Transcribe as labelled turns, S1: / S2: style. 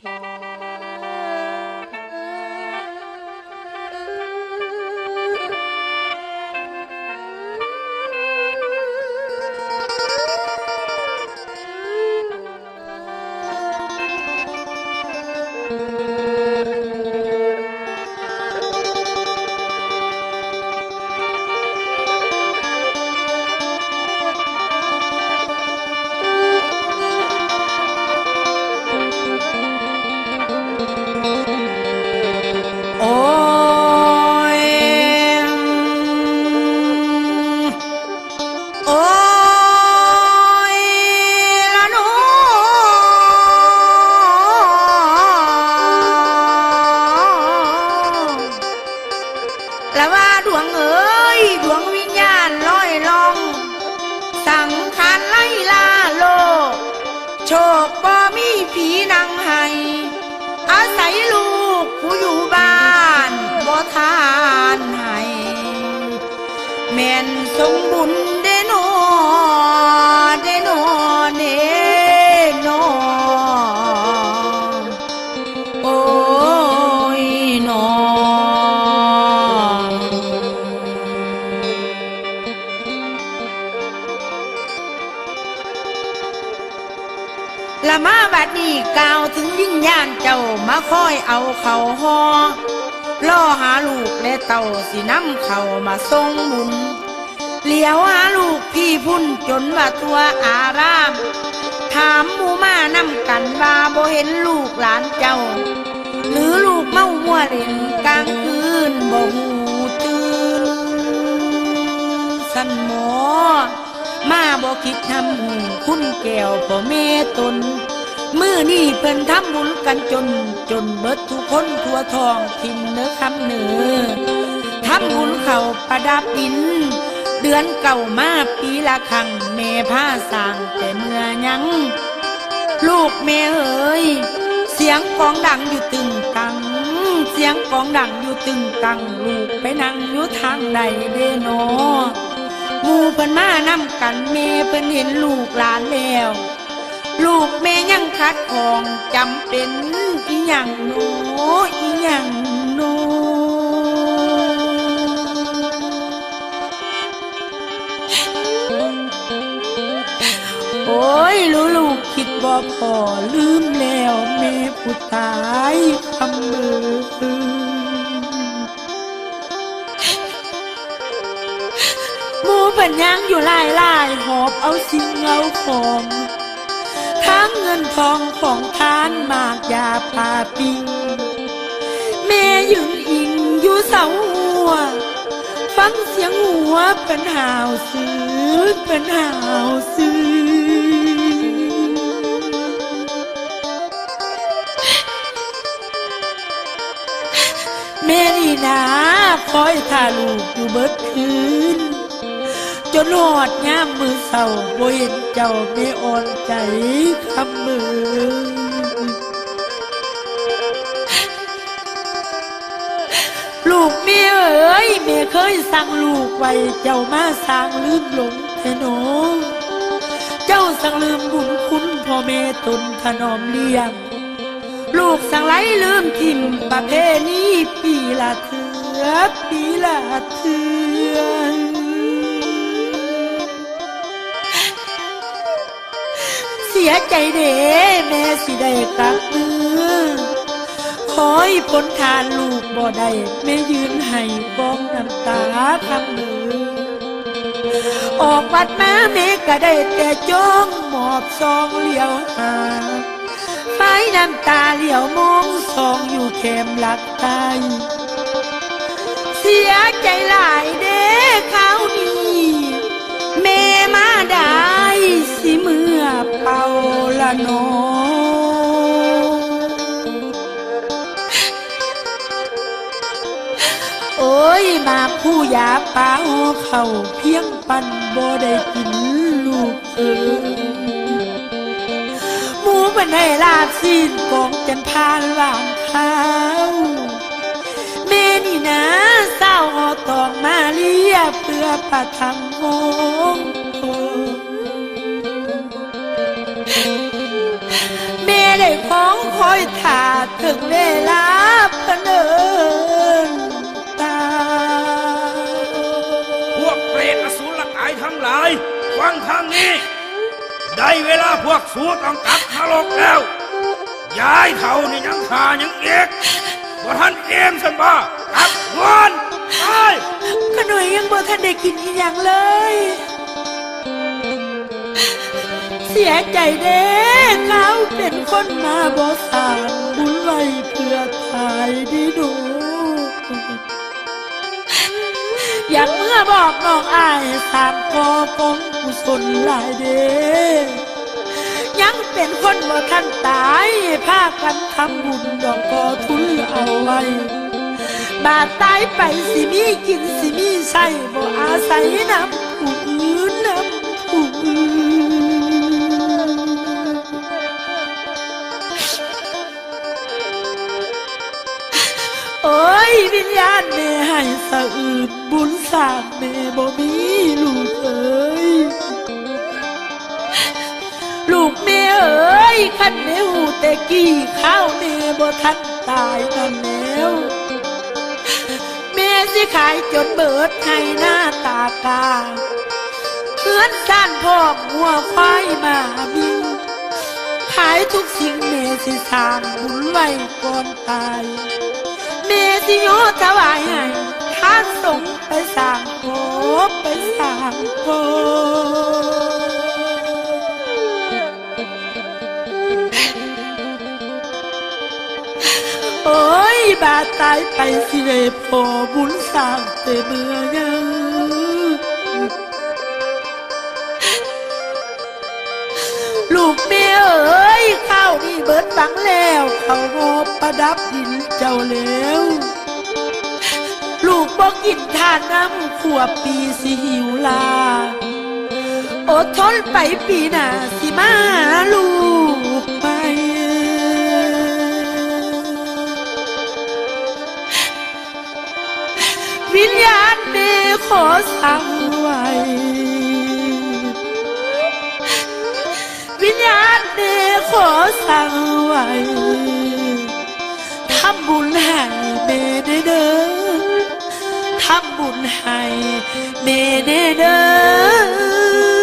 S1: โสมบุญเดโนเดโนเนโนโอ้ยนอละมาบัดนี้กล่าวถึงวิญญาณเจ้ามาคอยเอาเขาหอล่อหาลูกและเต่าสิน้ำเขามาทรงบุญ เหลียวหาลูกพี่พุ่นจนว่าตัวอาราม ถามหมูมานำกันว่าบ่เห็นลูกหลานเจ้า หรือลูกเมามัวเล่นกลางคืนบ่หูตื่นสันหมอ มาบ่คิดทำหูคุณแก้วพ่อแม่ตนมือนี่เพิ่นทำบุญกันจน จนเบิดทุกคนทั่วทองทินเนื้อคำเหนือทำบุญเขาประดับดิน เดือนเก่ามาปีละครั้งแม่ผ้าสางแต่เมื่อยัง ลูกแม่เอ๋ยเสียงกองดังอยู่ตึงตัง เสียงกองดังอยู่ตึงตัง ลูกไปนั่งอยู่ทางใดเดโนหมู่เพิ่นมานำกันแม่เพิ่นเห็นลูกหลานแล้วลูกแม่ยังคัดของจำเป็นอีหยังโนอีหยัง บ่พอลืมแล้วแม่ผู้ตายคำมือมูปัญญังอยู่ลายลายหอบเอาสิ่งเอาของทั้งเงินทองของทานมากยาปาปิงแม่ยืนอิงอยู่เสาหัว ฟังเสียงหัวเป็นหาวซื้อเป็นหาวซื้อ แม่นี่นะคอยท่าลูกอยู่เบิดคืน จนหอดยามมือเศร้าบ่เห็นเจ้าไม่อ่อนใจคำมือลูกเมียเอ๋ยเมียเคยสั่งลูกไว้เจ้ามาสร้างลืมหลงเทโนเจ้าสั่งลืมบุญคุณพ่อแม่ตนถนอมเลี้ยง ลูกสังไหลลืมทิมประเพณีปีละเถือปีละเถือเสียใจเด้แม่สิได้กลับมือขอให้พ้นทานลูกบ่ได้แม่ยืนให้กองน้ำตาคำมือออกวัดมาแม่ก็ได้แต่จ้องหมอบซองเลี้ยวหา ไฟน้ำตาเหลียวมองซองอยู่เข็มหลักตายเสียใจหลายเด้ข้านี้แม่มาได้สิเมื่อเป่าละนอโอ้ยมาผู้ยาป้าเขาเพียงปันบ่ได้กินลูกเอ๋ มันให้ลาบสิ้นกองจันทานวางข้าวแม่นี่นะเศร้าหอตองมาเลียเพื่อประทังหงแม่ได้ของคอยถ่าถึงเวลาเพนเนินตา
S2: พวกเปรตอสูรกายทั้งหลายฟังทางนี้ ได้เวลาพวกสูต้องกลับนรกแล้วย้ายเท่านี่ยังขายังเอกว่ท่านเอมสันบ่กลับวนไป
S1: ก็หน่อยยังบ่ทันได้กินอีหยังเลย เสียใจเด้เขาเป็นคนมาบ่สางบุญไว้เพื่อทายดีดู อยากเมื่อบอกน้องอายสามกอกองกุศลหลายเดยังเป็นคนบ่ทันตายพากันทำบุญดอกกอทุนเอาไว้ บาดตายไปสิมีกินสิมีใส่บ่อาศัยน้ำผู้อื่นน้ำผู้อื่นโอ้ยวิญญาณแม่ให้สะอื่น บุญสางแม่บ่มีลูกเอ้ยลูกแม่เอ้ยขันแม่หูแต่กี้ข้าวแม่บ่ทันตายนั่นแล้วแม่สิขายจนเบิดให้หน้าตากาเพื่อนซ่านพ่อมัวควายมาบินขายทุกสิ่งแม่สิสร้างบุญไว้ก่อนตายแม่สิโยถวายให้ ท่าสงไปสางโภพไปสางโภโอ้ยบาดตายไปสิได้พอบุญสางแต่เมื่อยังลูกเมียเอ้ยข้าวนี่เบิดฝังแล้วเขาหอบประดับดินเจ้าแล้ว กกินทานน้ำขวบปีสิหิวลา อดทนไปปีหน้าสิมาลูกไปวิญญาณเมขอสั่งไว้วิญญาณเดขอสั่งไว้ทำบุญให้เมเดเด้อ ทำบุญให้เมเนเด้
S3: อ